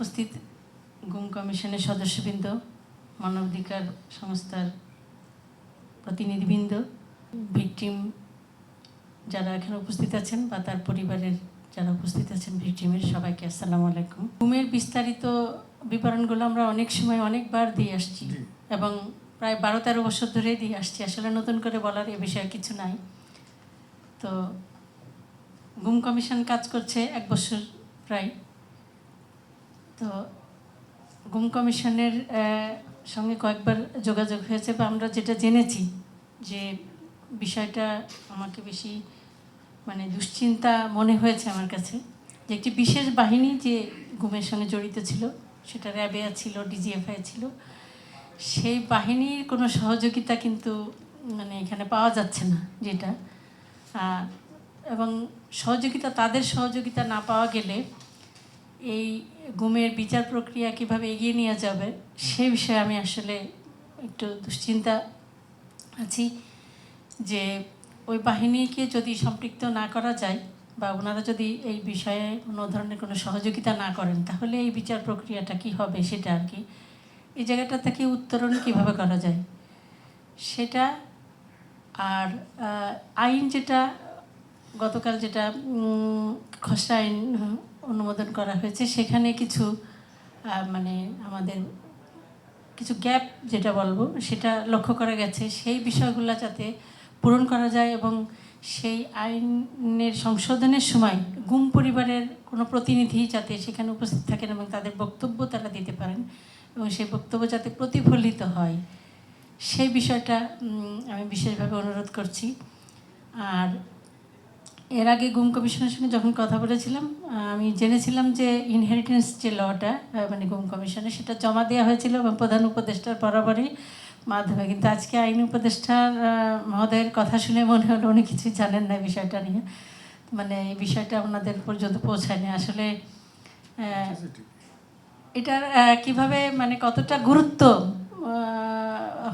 উপস্থিত গুম কমিশনের সদস্যবৃন্দ মানবাধিকার সংস্থার প্রতিনিধিবৃন্দ ভিকটিম যারা এখানে উপস্থিত আছেন বা তার পরিবারের যারা উপস্থিত আছেন ভিকটিমের সবাইকে আসসালামু আলাইকুম। গুমের বিস্তারিত বিবরণগুলো আমরা অনেক সময় অনেকবার দিয়ে আসছি এবং প্রায় বারো তেরো বছর ধরেই দিয়ে আসছি। আসলে নতুন করে বলার এ বিষয়ে কিছু নাই। তো গুম কমিশন কাজ করছে এক বছর প্রায়। তো গুম কমিশনের সঙ্গে কয়েকবার যোগাযোগ হয়েছে, বা আমরা যেটা জেনেছি যে বিষয়টা আমাকে বেশি মানে দুশ্চিন্তা মনে হয়েছে আমার কাছে, যে একটি বিশেষ বাহিনী যে গুমের সঙ্গে জড়িত ছিল, সেটা র্যাবেয়া ছিল, ডিজিএফআই ছিল, সেই বাহিনীর কোনো সহযোগিতা কিন্তু মানে এখানে পাওয়া যাচ্ছে না যেটা। এবং সহযোগিতা, তাদের সহযোগিতা না পাওয়া গেলে এই গুমের বিচার প্রক্রিয়া কীভাবে এগিয়ে নেওয়া যাবে, সে বিষয়ে আমি আসলে একটু দুশ্চিন্তা আছি যে ওই বাহিনীকে যদি সম্পৃক্ত না করা যায় বা ওনারা যদি এই বিষয়ে কোনো ধরনের কোনো সহযোগিতা না করেন, তাহলে এই বিচার প্রক্রিয়াটা কি হবে সেটা আর কি, এই জায়গাটা থেকে উত্তরণ কীভাবে করা যায় সেটা আর আইন যেটা, গতকাল যেটা খসড়া আইন অনুমোদন করা হয়েছে। সেখানে কিছু মানে আমাদের কিছু গ্যাপ যেটা বলব, সেটা লক্ষ্য করা গেছে। সেই বিষয়গুলো যাতে পূরণ করা যায় এবং সেই আইনের সংশোধনের সময় গুম পরিবারের কোনো প্রতিনিধি যাতে সেখানে উপস্থিত থাকেন এবং তাদের বক্তব্য তারা দিতে পারেন এবং সেই বক্তব্য যাতে প্রতিফলিত হয়, সেই বিষয়টা আমি বিশেষভাবে অনুরোধ করছি। আর এর আগে গুম কমিশনের সঙ্গে যখন কথা বলেছিলাম আমি জেনেছিলাম যে ইনহেরিটেন্স যে লটা মানে গুম কমিশনে সেটা জমা দেওয়া হয়েছিল এবং প্রধান উপদেষ্টার বরাবরই মাধ্যমে। কিন্তু আজকে আইন উপদেষ্টার মহোদয়ের কথা শুনে মনে হলো উনি কিছুই জানেন না বিষয়টা নিয়ে। মানে এই বিষয়টা ওনাদের পর্যন্ত পৌঁছায়নি। আসলে এটার কীভাবে মানে কতটা গুরুত্ব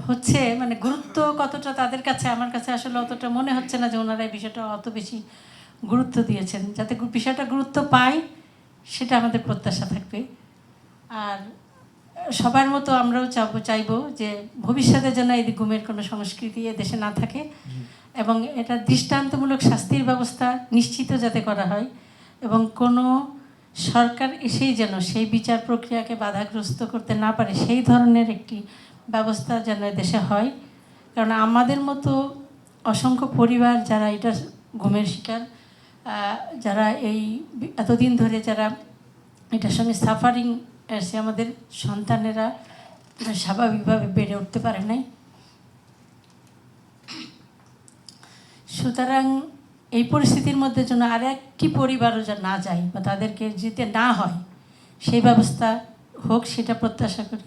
হচ্ছে মানে গুরুত্ব কতটা তাদের কাছে আমার কাছে আসলে অতটা মনে হচ্ছে না যে ওনারা এই বিষয়টা অত বেশি গুরুত্ব দিয়েছেন। যাতে বিষয়টা গুরুত্ব পায় সেটা আমাদের প্রত্যাশা থাকবে। আর সবার মতো আমরাও চাবো চাইব যে ভবিষ্যতে যেন এই গুমের কোনো সংস্কৃতি এ দেশে না থাকে এবং এটা দৃষ্টান্তমূলক শাস্তির ব্যবস্থা নিশ্চিত যাতে করা হয় এবং কোনো সরকার এসেই যেন সেই বিচার প্রক্রিয়াকে বাধাগ্রস্ত করতে না পারে সেই ধরনের একটি ব্যবস্থা যেন দেশে হয়। কারণ আমাদের মতো অসংখ্য পরিবার যারা এটা ঘুমের শিকার যারা এই এতদিন ধরে যারা এটার সঙ্গে সাফারিং সে আমাদের সন্তানেরা স্বাভাবিকভাবে বেড়ে উঠতে পারে নাই। সুতরাং এই পরিস্থিতির মধ্যে যেন আর একটি পরিবারও যা না যায় বা তাদেরকে যেতে না হয়, সেই ব্যবস্থা হোক সেটা প্রত্যাশা করি।